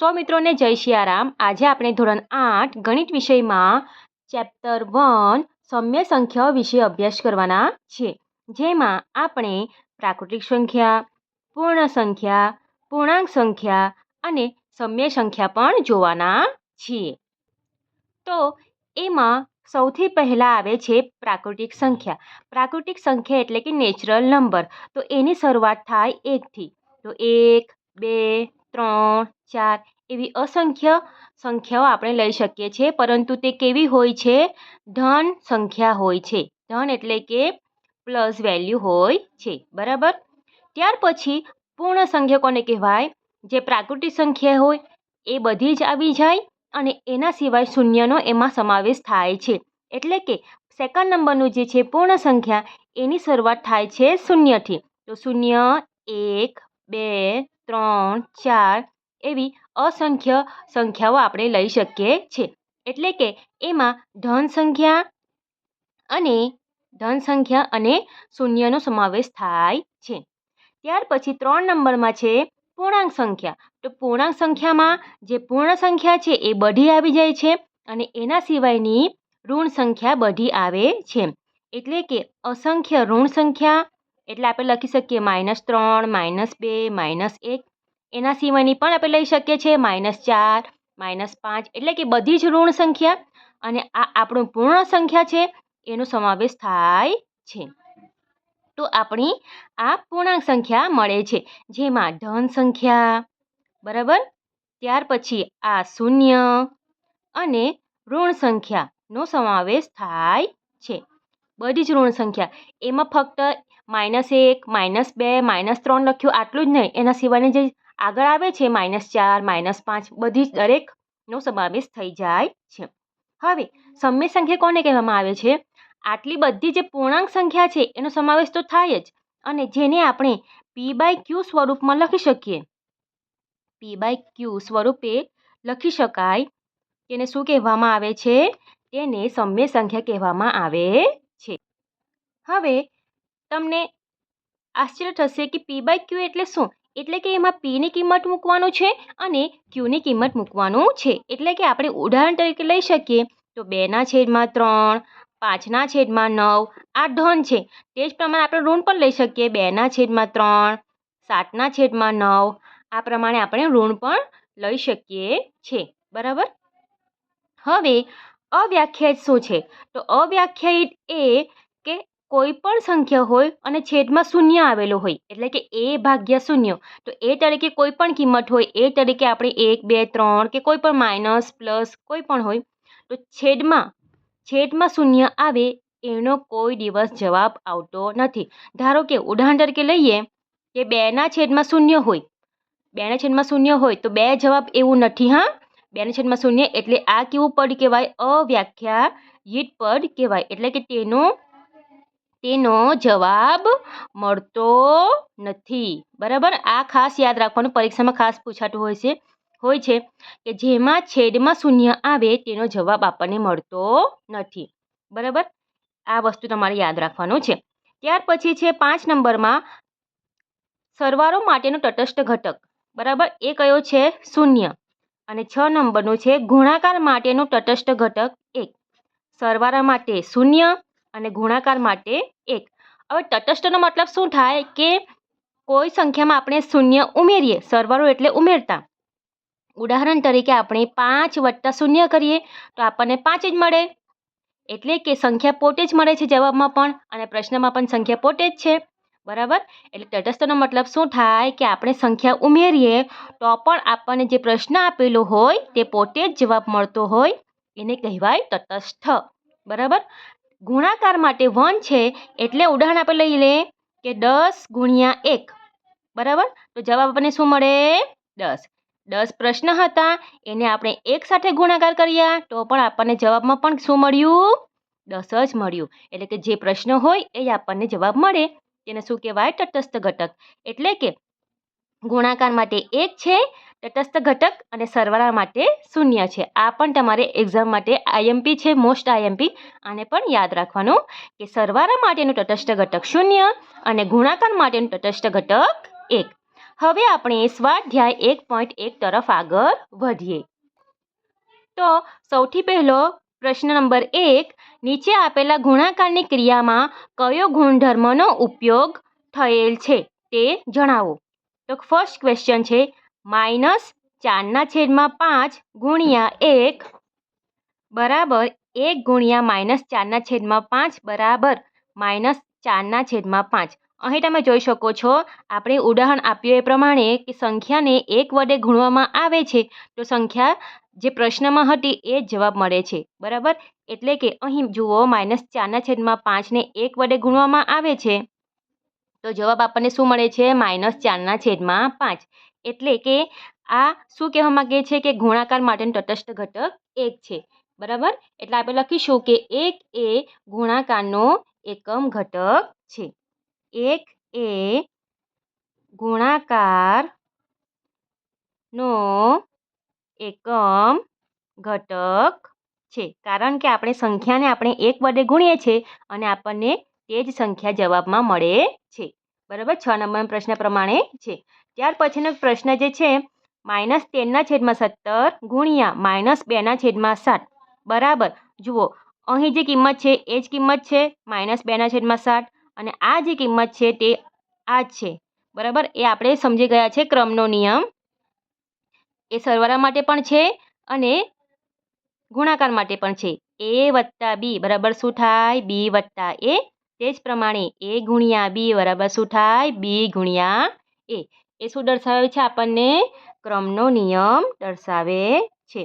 સો મિત્રોને જય સિયારામ આજે આપણે ધોરણ આઠ ગણિત વિષયમાં ચેપ્ટર વન સૌમ્ય સંખ્યાઓ વિશે અભ્યાસ કરવાના છે. જેમાં આપણે પ્રાકૃતિક સંખ્યા, પૂર્ણ સંખ્યા, પૂર્ણાંક સંખ્યા અને સૌમ્ય સંખ્યા પણ જોવાના છીએ. તો એમાં સૌથી પહેલાં આવે છે પ્રાકૃતિક સંખ્યા. પ્રાકૃતિક સંખ્યા એટલે કે નેચરલ નંબર તો એની શરૂઆત થાય એકથી. તો એક, બે ત્રણ, ચાર એવી અસંખ્ય સંખ્યાઓ આપણે લઈ શકીએ છીએ, પરંતુ તે કેવી હોય છે? ધન સંખ્યા હોય છે. ધન એટલે કે પ્લસ વેલ્યુ હોય છે. બરાબર? ત્યાર પછી પૂર્ણ સંખ્યા કોને કહેવાય? જે પ્રાકૃતિક સંખ્યા હોય, એ બધી જ આવી જાય અને એના સિવાય શૂન્યનો એમાં સમાવેશ થાય છે. એટલે કે સેકન્ડ નંબરનું જે છે પૂર્ણ સંખ્યા, એની શરૂઆત થાય છે શૂન્યથી. તો શૂન્ય, એક, બે ત્રણ, ચાર એવી અસંખ્ય સંખ્યાઓ આપણે લઈ શકીએ છીએ. એટલે કે એમાં ધન સંખ્યા અને ધન સંખ્યા અને શૂન્યનો સમાવેશ થાય છે. ત્યાર પછી ત્રણ નંબરમાં છે પૂર્ણાંક સંખ્યા. તો પૂર્ણાંક સંખ્યામાં જે પૂર્ણ સંખ્યા છે એ બધી આવી જાય છે અને એના સિવાયની ઋણ સંખ્યા બધી આવે છે. એટલે કે અસંખ્ય ઋણ સંખ્યા એટલે આપણે લખી શકીએ માઇનસ ત્રણ માઇનસ બે માઇનસ એક. એના સિવાયની પણ આપણે લઈ શકીએ છીએ માઇનસ ચાર માઇનસ પાંચ, એટલે કે બધી જ ઋણ સંખ્યા. અને આ આપણું પૂર્ણ સંખ્યા છે, એનો સમાવેશ થાય છે. તો આપણી આ પૂર્ણાંક સંખ્યા મળે છે, જેમાં ધન સંખ્યા, બરાબર? ત્યાર પછી આ શૂન્ય અને ઋણ સંખ્યાનો સમાવેશ થાય છે. બધી જ ઋણ સંખ્યા. એમાં ફક્ત માઇનસ એક, માઇનસ બે, માઇનસ ત્રણ લખ્યું આટલું જ નહીં. એના સિવાયની જે આગળ આવે છે, માઇનસ ચાર, માઇનસ પાંચ, બધી જ દરેકનો સમાવેશ થઈ જાય છે. હવે, સમ્ય સંખ્યા કોને કહેવામાં આવે છે? આટલી બધી જે પૂર્ણાંક સંખ્યા છે, એનો સમાવેશ તો થાય જ. અને જેને આપણે પી બાય ક્યુ સ્વરૂપમાં લખી શકીએ. પી બાય ક્યુ સ્વરૂપે લખી શકાય. તેને શું કહેવામાં આવે છે? તેને સમ્ય સંખ્યા કહેવામાં આવે હવે તમને આશ્ચર્ય થશે કે પી બાય ક્યુ એટલે શું? એટલે કે એમાં પીની કિંમત મૂકવાનું છે અને ક્યુની કિંમત મૂકવાનું છે. એટલે કે આપણે ઉદાહરણ તરીકે લઈ શકીએ. તો બેના છેદમાં ત્રણ પાંચના છેદમાં નવ આ ધન છે. તે જ પ્રમાણે આપણે ઋણ પણ લઈ શકીએ. બેના છેદમાં ત્રણ સાતના છેદમાં નવ, આ પ્રમાણે આપણે ઋણ પણ લઈ શકીએ છીએ બરાબર? હવે અવ્યાખ્યાયિત શું છે? તો અવ્યાખ્યાયિત એ કોઈ પણ સંખ્યા હોય અને છેદમાં શૂન્ય આવેલો હોય, એટલે કે એ ભાગ્યા શૂન્ય, તો એ તરીકે કોઈ પણ કિંમત હોય, એ તરીકે આપણે એક, બે, ત્રણ કે કોઈ પણ માઇનસ, પ્લસ કોઈ પણ હોય, તો છેદમાં છેદમાં શૂન્ય આવે એનો કોઈ દિવસ જવાબ આવતો નથી. ધારો કે ઉદાહરણ તરીકે લઈએ કે બેના છેદમાં શૂન્ય હોય બેના છેદમાં શૂન્ય હોય, તો બે જવાબ એવું નથી, હા? બેના છેદમાં શૂન્ય એટલે આ કેવું પદ કહેવાય? અવ્યાખ્યાયિત પદ કહેવાય, એટલે કે તેનો તેનો જવાબ મળતો નથી. બરાબર? આ ખાસ યાદ રાખવાનું. પરીક્ષામાં ખાસ પૂછાતું હોય છે હોય છે કે જેમાં છેદમાં શૂન્ય આવે તેનો જવાબ આપણને મળતો નથી. બરાબર? આ વસ્તુ તમારે યાદ રાખવાનું છે. ત્યાર પછી છે પાંચ નંબરમાં સરવારો માટેનો તટસ્થ ઘટક. બરાબર? એ કયો છે? શૂન્ય. અને છ નંબરનું છે ગુણાકાર માટેનું તટસ્થ ઘટક એક. સરવારા માટે શૂન્ય અને ગુણાકાર માટે એક. હવે તટસ્થનો મતલબ શું થાય કે કોઈ સંખ્યામાં આપણે શૂન્ય ઉમેરીએ, સરવાળો એટલે ઉમેરતા. ઉદાહરણ તરીકે આપણે પાંચ વત્તા શૂન્ય કરીએ, તો આપણને પાંચ જ મળે. એટલે કે સંખ્યા પોતે જ મળે છે જવાબમાં પણ, અને પ્રશ્નમાં પણ સંખ્યા પોતે જ છે. બરાબર? એટલે તટસ્થનો મતલબ શું થાય કે આપણે સંખ્યા ઉમેરીએ, તો પણ આપણને જે પ્રશ્ન આપેલો હોય, તે પોતે જ જવાબ મળતો હોય. એને કહેવાય તટસ્થ. બરાબર? ગુણાકાર માટે વન છે એટલે ઉદાહરણ આપણે લઈ લે કે દસ ગુણ્યા એક. બરાબર? તો જવાબ આપણને શું મળે? દસ. દસ પ્રશ્ન હતા, એને આપણે એક સાથે ગુણાકાર કર્યા, તો પણ આપણને જવાબમાં પણ શું મળ્યું? દસ જ મળ્યું. એટલે કે જે પ્રશ્ન હોય એ આપણને જવાબ મળે. તેને શું કહેવાય? તટસ્થ ઘટક. એટલે કે ગુણાકાર માટે એક છે, તટસ્થ ઘટક અને સરવાળા માટે શૂન્ય છે. આ પણ તમારે એક્ઝામ માટે આઈએમપી છે મોસ્ટ આઈએમપી આને પણ યાદ રાખવાનું કે સરવાળા માટેનું તટસ્થ ઘટક શૂન્ય અને ગુણાકાર માટેનું તટસ્થ ઘટક એક. હવે આપણે સ્વાધ્યાય એક પોઈન્ટ એક તરફ આગળ વધીએ. તો સૌથી પહેલો પ્રશ્ન નંબર એક, નીચે આપેલા ગુણાકારની ક્રિયામાં કયો ગુણધર્મનો ઉપયોગ થયેલ છે તે જણાવો. તો ફર્સ્ટ ક્વેશ્ચન છે માઇનસ ચારના છેદમાં પાંચ ગુણ્યા એક બરાબર એક ગુણ્યા માઇનસ ચારના છેદમાં પાંચ બરાબર માઇનસ ચારના છેદમાં પાંચ. અહીં તમે જોઈ શકો છો, આપણે ઉદાહરણ આપ્યું એ પ્રમાણે કે સંખ્યાને એક વડે ગુણવામાં આવે છે, તો સંખ્યા જે પ્રશ્નમાં હતી એ જવાબ મળે છે, બરાબર? એટલે કે અહીં જુઓ માઇનસ ચારના છેદમાં પાંચને એક વડે ગુણવામાં આવે છે. તો જવાબ આપણને શું મળે છે? માઇનસ ચારના છેદમાં પાંચ. એટલે કે આ શું કહેવા માગે છે કે ગુણાકાર માટેનું તટસ્થ ઘટક એક છે. બરાબર? એટલે આપણે લખીશું કે એક એ ગુણાકારનો એકમ ઘટક છે. એક એ ગુણાકારનો એકમ ઘટક છે. કારણ કે આપણે સંખ્યાને આપણે એક વડે ગુણીએ છીએ અને આપણને તે જ સંખ્યા જવાબમાં મળે છે. બરાબર? છ નંબરના પ્રશ્ન પ્રમાણે છે. ત્યાર પછીનો પ્રશ્ન જે છે, માઇનસ તેરના છેદમાં સત્તર ગુણ્યા માઇનસ બેના છેદમાં સાત. બરાબર? જુઓ, અહીં જે કિંમત છે, એ જ કિંમત છે, માઇનસ બેના છેદમાં સાત. અને આ જે કિંમત છે, તે આ જ છે. બરાબર? એ આપણે સમજી ગયા છે ક્રમનો નિયમ. એ સરવાળા માટે પણ છે અને ગુણાકાર માટે પણ છે. એ વત્તા બી. બરાબર? શું થાય? બી વત્તા એ તે જ પ્રમાણે એ ગુણ્યા બી બરાબર શું થાય? બી ગુણ્યા એ. એ શું દર્શાવે છે? આપણને ક્રમનો નિયમ દર્શાવે છે.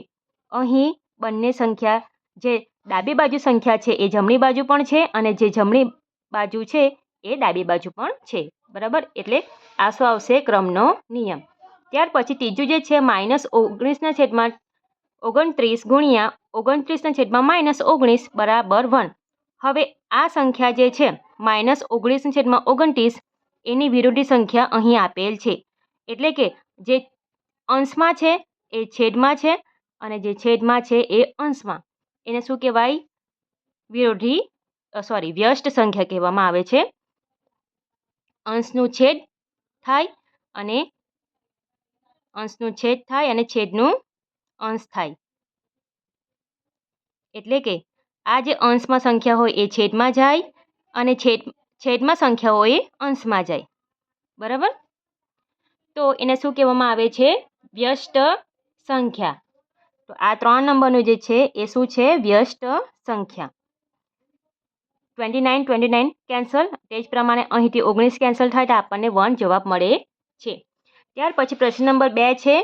અહીં બંને સંખ્યા, જે ડાબી બાજુ સંખ્યા છે એ જમણી બાજુ પણ છે અને જે જમણી બાજુ છે એ ડાબી બાજુ પણ છે. બરાબર? એટલે આ શું આવશે? ક્રમનો નિયમ. ત્યાર પછી ત્રીજું જે છે, માઇનસ ઓગણીસના છેદમાં ઓગણત્રીસ ગુણ્યા ઓગણત્રીસના છેદમાં માઇનસ ઓગણીસ બરાબર વન. હવે આ સંખ્યા જે છે, માઇનસ ઓગણીસ છેદમાં ઓગણત્રીસ, એની વિરોધી સંખ્યા અહીં આપેલ છે. એટલે કે જે અંશમાં છે, એ છેદમાં છે અને જે છેદમાં છે, એ અંશમાં. એને શું કહેવાય? વિરોધી સોરી વ્યસ્ત સંખ્યા કહેવામાં આવે છે. અંશનું છેદ થાય અને અંશનું છેદ થાય અને છેદનું અંશ થાય. એટલે કે આ જે અંશમાં સંખ્યા હોય એ છેદમાં જાય અને છેદ, છેદમાં સંખ્યા હોય એ અંશમાં જાય. બરાબર? તો એને શું કહેવામાં આવે છે? વ્યસ્ત સંખ્યા. તો આ ત્રણ નંબરનું જે છે એ શું છે? વ્યસ્ત સંખ્યા. Twenty nine twenty nine cancel તે જ પ્રમાણે અહીંથી ઓગણીસ કેન્સલ થાય તો આપણને વન જવાબ મળે છે. ત્યાર પછી પ્રશ્ન નંબર બે છે.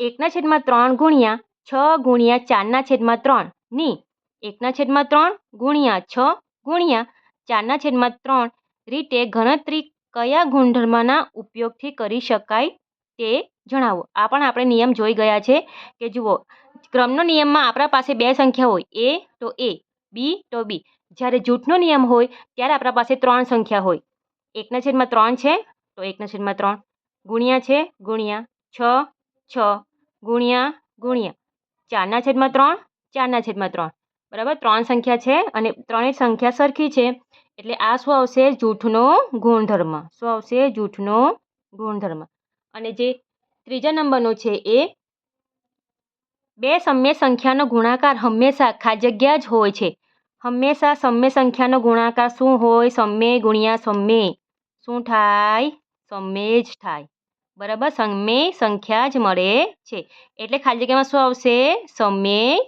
એકના છેદમાં ત્રણ ગુણ્યા છ ગુણ્યા ચારના છેદમાં ત્રણની એકના છેદમાં ત્રણ ગુણ્યા છ ગુણ્યા ચારના છેદમાં ત્રણ રીતે ગણતરી કયા ગુણધર્મના ઉપયોગથી કરી શકાય તે જણાવો. આ પણ આપણે નિયમ જોઈ ગયા છે કે જુઓ, ક્રમનો નિયમમાં આપણા પાસે બે સંખ્યા હોય, એ તો એ, બી તો બી. જ્યારે જૂથનો નિયમ હોય, ત્યારે આપણા પાસે ત્રણ સંખ્યા હોય. એકના છેદમાં ત્રણ છે, તો એકના છેદમાં ત્રણ. ગુણ્યા છે, ગુણ્યા છ છ, ગુણ્યા ગુણ્યા. ચારના છેદમાં ત્રણ, ચારના છેદમાં ત્રણ. બરાબર? ત્રણ સંખ્યા છે અને ત્રણેય સંખ્યા સરખી છે. એટલે આ શું આવશે? જૂઠનો ગુણધર્મ. શું આવશે? જૂઠનો ગુણધર્મ. અને જે ત્રીજા નંબરનો છે એ બે સમય સંખ્યાનો ગુણાકાર હંમેશા ખા જગ્યા જ હોય છે. હંમેશા સમય સંખ્યાનો ગુણાકાર શું હોય? સમય ગુણ્યા સમય. શું થાય? સમ્ય જ થાય. બરાબર? સમય સંખ્યા જ મળે છે. એટલે ખાલી જગ્યામાં શું આવશે? સમય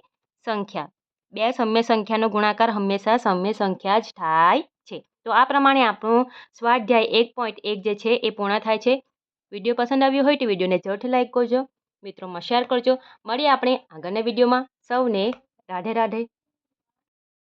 સંખ્યા. બે સમ્ય સંખ્યાનો ગુણાકાર હંમેશા સમ્ય સંખ્યા જ થાય છે. તો આ પ્રમાણે આપણું સ્વાધ્યાય એક પોઈન્ટ એક જે છે એ પૂર્ણ થાય છે. વીડિયો પસંદ આવ્યો હોય તો વિડીયોને જરૂરથી લાઈક કરજો. મિત્રોમાં શેર કરજો. મળીએ આપણે આગળના વિડીયોમાં. સૌને રાધે રાધે.